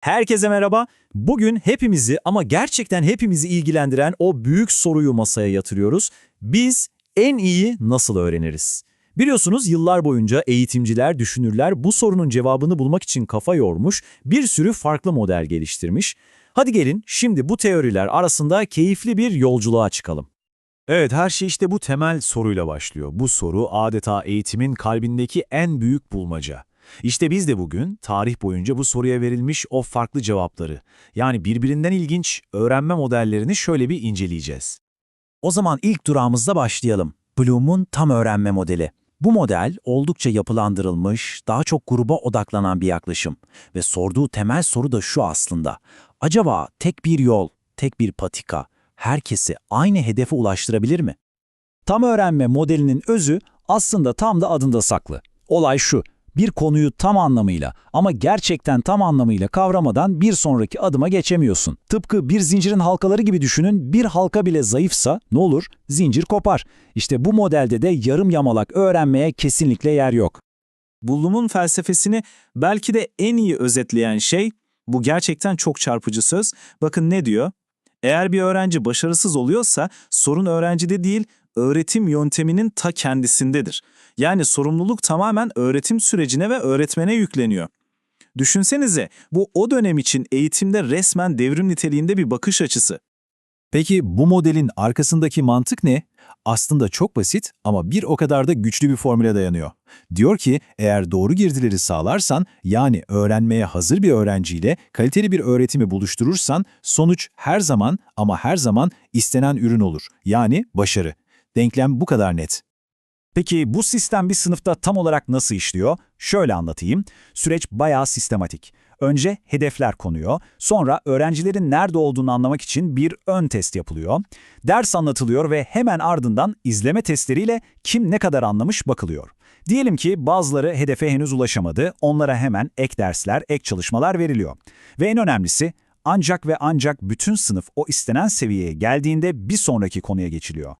Herkese merhaba. Bugün hepimizi ama gerçekten hepimizi ilgilendiren o büyük soruyu masaya yatırıyoruz. Biz en iyi nasıl öğreniriz? Biliyorsunuz yıllar boyunca eğitimciler, düşünürler bu sorunun cevabını bulmak için kafa yormuş, bir sürü farklı model geliştirmiş. Hadi gelin şimdi bu teoriler arasında keyifli bir yolculuğa çıkalım. Evet, her şey işte bu temel soruyla başlıyor. Bu soru adeta eğitimin kalbindeki en büyük bulmaca. İşte biz de bugün tarih boyunca bu soruya verilmiş o farklı cevapları, yani birbirinden ilginç öğrenme modellerini şöyle bir inceleyeceğiz. O zaman ilk durağımızda başlayalım. Bloom'un tam öğrenme modeli. Bu model oldukça yapılandırılmış, daha çok gruba odaklanan bir yaklaşım. Ve sorduğu temel soru da şu aslında. Acaba tek bir yol, tek bir patika herkesi aynı hedefe ulaştırabilir mi? Tam öğrenme modelinin özü aslında tam da adında saklı. Olay şu, bir konuyu tam anlamıyla ama gerçekten tam anlamıyla kavramadan bir sonraki adıma geçemiyorsun. Tıpkı bir zincirin halkaları gibi düşünün, bir halka bile zayıfsa ne olur? Zincir kopar. İşte bu modelde de yarım yamalak öğrenmeye kesinlikle yer yok. Bloom'un felsefesini belki de en iyi özetleyen şey, bu gerçekten çok çarpıcı söz. Bakın ne diyor? Eğer bir öğrenci başarısız oluyorsa sorun öğrencide değil, öğretim yönteminin ta kendisindedir. Yani sorumluluk tamamen öğretim sürecine ve öğretmene yükleniyor. Düşünsenize bu o dönem için eğitimde resmen devrim niteliğinde bir bakış açısı. Peki bu modelin arkasındaki mantık ne? Aslında çok basit ama bir o kadar da güçlü bir formüle dayanıyor. Diyor ki eğer doğru girdileri sağlarsan yani öğrenmeye hazır bir öğrenciyle kaliteli bir öğretimi buluşturursan sonuç her zaman ama her zaman istenen ürün olur. Yani başarı. Denklem bu kadar net. Peki bu sistem bir sınıfta tam olarak nasıl işliyor? Şöyle anlatayım. Süreç bayağı sistematik. Önce hedefler konuyor, sonra öğrencilerin nerede olduğunu anlamak için bir ön test yapılıyor. Ders anlatılıyor ve hemen ardından izleme testleriyle kim ne kadar anlamış bakılıyor. Diyelim ki bazıları hedefe henüz ulaşamadı, onlara hemen ek dersler, ek çalışmalar veriliyor. Ve en önemlisi ancak ve ancak bütün sınıf o istenen seviyeye geldiğinde bir sonraki konuya geçiliyor.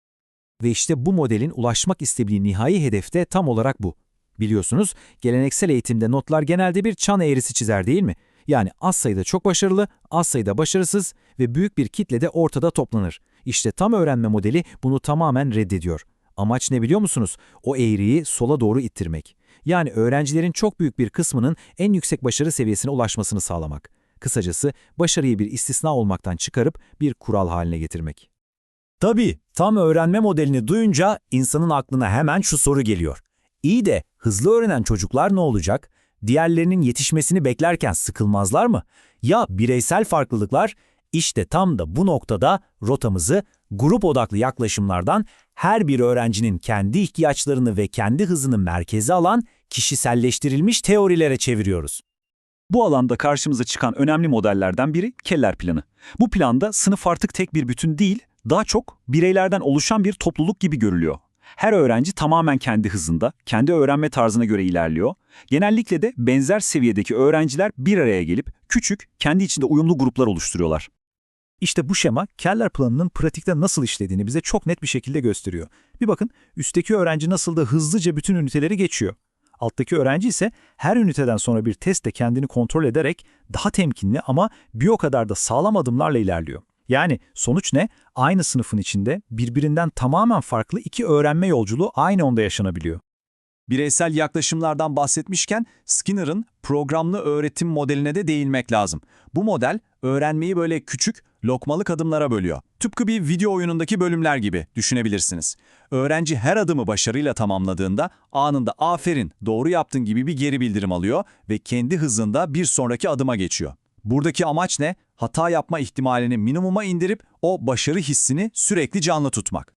Ve işte bu modelin ulaşmak istediği nihai hedefte tam olarak bu. Biliyorsunuz geleneksel eğitimde notlar genelde bir çan eğrisi çizer değil mi? Yani az sayıda çok başarılı, az sayıda başarısız ve büyük bir kitle de ortada toplanır. İşte tam öğrenme modeli bunu tamamen reddediyor. Amaç ne biliyor musunuz? O eğriyi sola doğru ittirmek. Yani öğrencilerin çok büyük bir kısmının en yüksek başarı seviyesine ulaşmasını sağlamak. Kısacası başarıyı bir istisna olmaktan çıkarıp bir kural haline getirmek. Tabii, tam öğrenme modelini duyunca insanın aklına hemen şu soru geliyor. İyi de hızlı öğrenen çocuklar ne olacak? Diğerlerinin yetişmesini beklerken sıkılmazlar mı? Ya bireysel farklılıklar? İşte tam da bu noktada rotamızı grup odaklı yaklaşımlardan her bir öğrencinin kendi ihtiyaçlarını ve kendi hızını merkeze alan kişiselleştirilmiş teorilere çeviriyoruz. Bu alanda karşımıza çıkan önemli modellerden biri Keller planı. Bu planda sınıf artık tek bir bütün değil, daha çok bireylerden oluşan bir topluluk gibi görülüyor. Her öğrenci tamamen kendi hızında, kendi öğrenme tarzına göre ilerliyor. Genellikle de benzer seviyedeki öğrenciler bir araya gelip küçük, kendi içinde uyumlu gruplar oluşturuyorlar. İşte bu şema Keller planının pratikte nasıl işlediğini bize çok net bir şekilde gösteriyor. Bir bakın üstteki öğrenci nasıl da hızlıca bütün üniteleri geçiyor. Alttaki öğrenci ise her üniteden sonra bir testte kendini kontrol ederek daha temkinli ama bir o kadar da sağlam adımlarla ilerliyor. Yani sonuç ne? Aynı sınıfın içinde birbirinden tamamen farklı iki öğrenme yolculuğu aynı onda yaşanabiliyor. Bireysel yaklaşımlardan bahsetmişken Skinner'ın programlı öğretim modeline de değinmek lazım. Bu model öğrenmeyi böyle küçük, lokmalık adımlara bölüyor. Tıpkı bir video oyunundaki bölümler gibi düşünebilirsiniz. Öğrenci her adımı başarıyla tamamladığında anında aferin, doğru yaptın gibi bir geri bildirim alıyor ve kendi hızında bir sonraki adıma geçiyor. Buradaki amaç ne? Hata yapma ihtimalini minimuma indirip o başarı hissini sürekli canlı tutmak.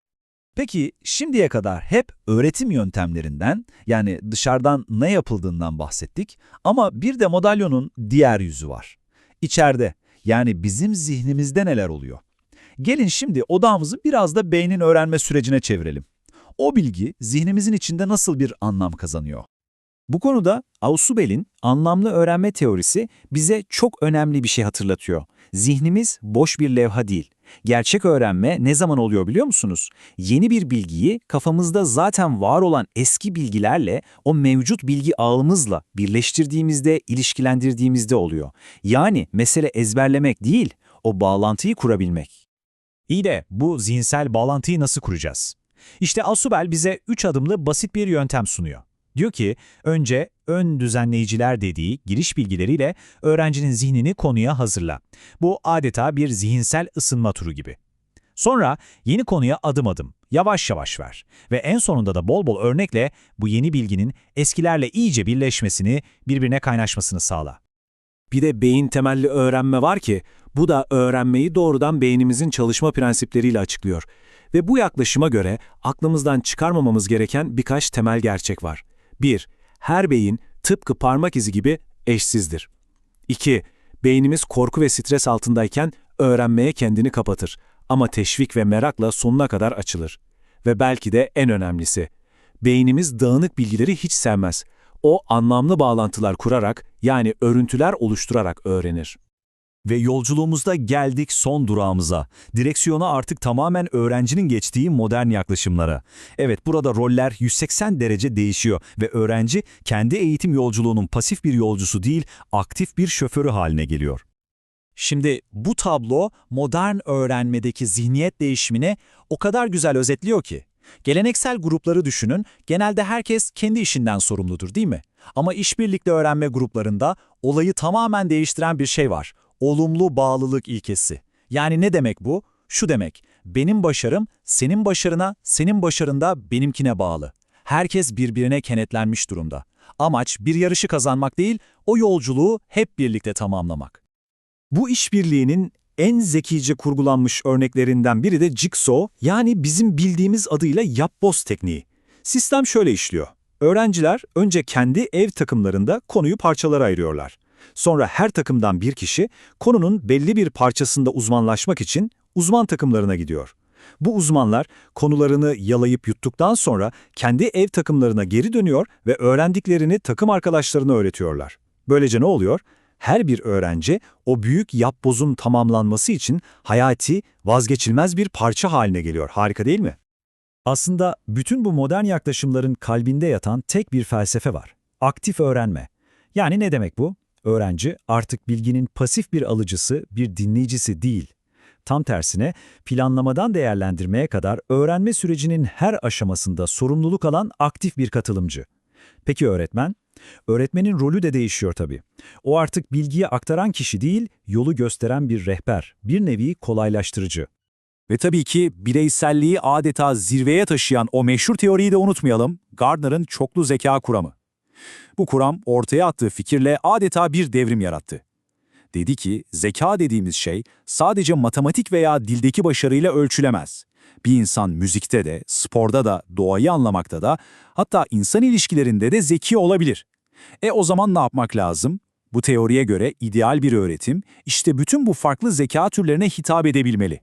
Peki şimdiye kadar hep öğretim yöntemlerinden yani dışarıdan ne yapıldığından bahsettik ama bir de madalyonun diğer yüzü var. İçeride yani bizim zihnimizde neler oluyor? Gelin şimdi odağımızı biraz da beynin öğrenme sürecine çevirelim. O bilgi zihnimizin içinde nasıl bir anlam kazanıyor? Bu konuda Ausubel'in anlamlı öğrenme teorisi bize çok önemli bir şey hatırlatıyor. Zihnimiz boş bir levha değil. Gerçek öğrenme ne zaman oluyor biliyor musunuz? Yeni bir bilgiyi kafamızda zaten var olan eski bilgilerle o mevcut bilgi ağımızla birleştirdiğimizde, ilişkilendirdiğimizde oluyor. Yani mesele ezberlemek değil, o bağlantıyı kurabilmek. İyi de bu zihinsel bağlantıyı nasıl kuracağız? İşte Asubel bize 3 adımlı basit bir yöntem sunuyor. Diyor ki, önce ön düzenleyiciler dediği giriş bilgileriyle öğrencinin zihnini konuya hazırla. Bu adeta bir zihinsel ısınma turu gibi. Sonra yeni konuya adım adım, yavaş yavaş ver ve en sonunda da bol bol örnekle bu yeni bilginin eskilerle iyice birleşmesini, birbirine kaynaşmasını sağla. Bir de beyin temelli öğrenme var ki, bu da öğrenmeyi doğrudan beynimizin çalışma prensipleriyle açıklıyor. Ve bu yaklaşıma göre aklımızdan çıkarmamamız gereken birkaç temel gerçek var. 1. Her beyin tıpkı parmak izi gibi eşsizdir. 2. Beynimiz korku ve stres altındayken öğrenmeye kendini kapatır ama teşvik ve merakla sonuna kadar açılır. Ve belki de en önemlisi, beynimiz dağınık bilgileri hiç sevmez. O anlamlı bağlantılar kurarak yani örüntüler oluşturarak öğrenir. Ve yolculuğumuzda geldik son durağımıza. Direksiyona artık tamamen öğrencinin geçtiği modern yaklaşımlara. Evet burada roller 180 derece değişiyor ve öğrenci kendi eğitim yolculuğunun pasif bir yolcusu değil, aktif bir şoförü haline geliyor. Şimdi bu tablo modern öğrenmedeki zihniyet değişimini o kadar güzel özetliyor ki. Geleneksel grupları düşünün, genelde herkes kendi işinden sorumludur değil mi? Ama işbirlikli öğrenme gruplarında olayı tamamen değiştiren bir şey var. Olumlu bağlılık ilkesi. Yani ne demek bu? Şu demek, benim başarım senin başarına, senin başarın da benimkine bağlı. Herkes birbirine kenetlenmiş durumda. Amaç bir yarışı kazanmak değil, o yolculuğu hep birlikte tamamlamak. Bu işbirliğinin en zekice kurgulanmış örneklerinden biri de Jigsaw yani bizim bildiğimiz adıyla yapboz tekniği. Sistem şöyle işliyor. Öğrenciler önce kendi ev takımlarında konuyu parçalara ayırıyorlar. Sonra her takımdan bir kişi konunun belli bir parçasında uzmanlaşmak için uzman takımlarına gidiyor. Bu uzmanlar konularını yalayıp yuttuktan sonra kendi ev takımlarına geri dönüyor ve öğrendiklerini takım arkadaşlarına öğretiyorlar. Böylece ne oluyor? Her bir öğrenci o büyük yapbozun tamamlanması için hayati, vazgeçilmez bir parça haline geliyor. Harika değil mi? Aslında bütün bu modern yaklaşımların kalbinde yatan tek bir felsefe var. Aktif öğrenme. Yani ne demek bu? Öğrenci artık bilginin pasif bir alıcısı, bir dinleyicisi değil. Tam tersine planlamadan değerlendirmeye kadar öğrenme sürecinin her aşamasında sorumluluk alan aktif bir katılımcı. Peki öğretmen? Öğretmenin rolü de değişiyor tabii. O artık bilgiyi aktaran kişi değil, yolu gösteren bir rehber, bir nevi kolaylaştırıcı. Ve tabii ki bireyselliği adeta zirveye taşıyan o meşhur teoriyi de unutmayalım, Gardner'ın çoklu zeka kuramı. Bu kuram ortaya attığı fikirle adeta bir devrim yarattı. Dedi ki, zeka dediğimiz şey sadece matematik veya dildeki başarıyla ölçülemez. Bir insan müzikte de, sporda da, doğayı anlamakta da, hatta insan ilişkilerinde de zeki olabilir. E o zaman ne yapmak lazım? Bu teoriye göre ideal bir öğretim, işte bütün bu farklı zeka türlerine hitap edebilmeli.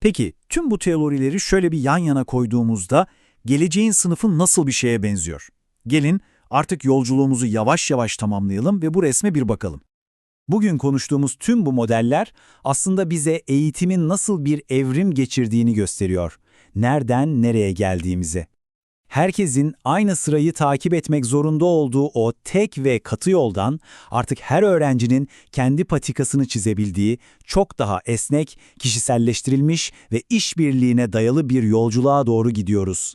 Peki tüm bu teorileri şöyle bir yan yana koyduğumuzda geleceğin sınıfı nasıl bir şeye benziyor? Gelin artık yolculuğumuzu yavaş yavaş tamamlayalım ve bu resme bir bakalım. Bugün konuştuğumuz tüm bu modeller aslında bize eğitimin nasıl bir evrim geçirdiğini gösteriyor. Nereden nereye geldiğimizi. Herkesin aynı sırayı takip etmek zorunda olduğu o tek ve katı yoldan artık her öğrencinin kendi patikasını çizebildiği çok daha esnek, kişiselleştirilmiş ve işbirliğine dayalı bir yolculuğa doğru gidiyoruz.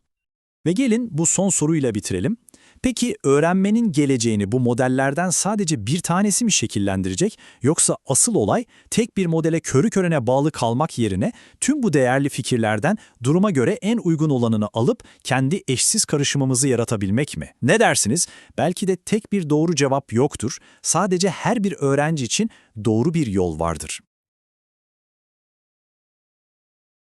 Ve gelin bu son soruyla bitirelim. Peki öğrenmenin geleceğini bu modellerden sadece bir tanesi mi şekillendirecek yoksa asıl olay tek bir modele körü körene bağlı kalmak yerine tüm bu değerli fikirlerden duruma göre en uygun olanını alıp kendi eşsiz karışımımızı yaratabilmek mi? Ne dersiniz? Belki de tek bir doğru cevap yoktur. Sadece her bir öğrenci için doğru bir yol vardır.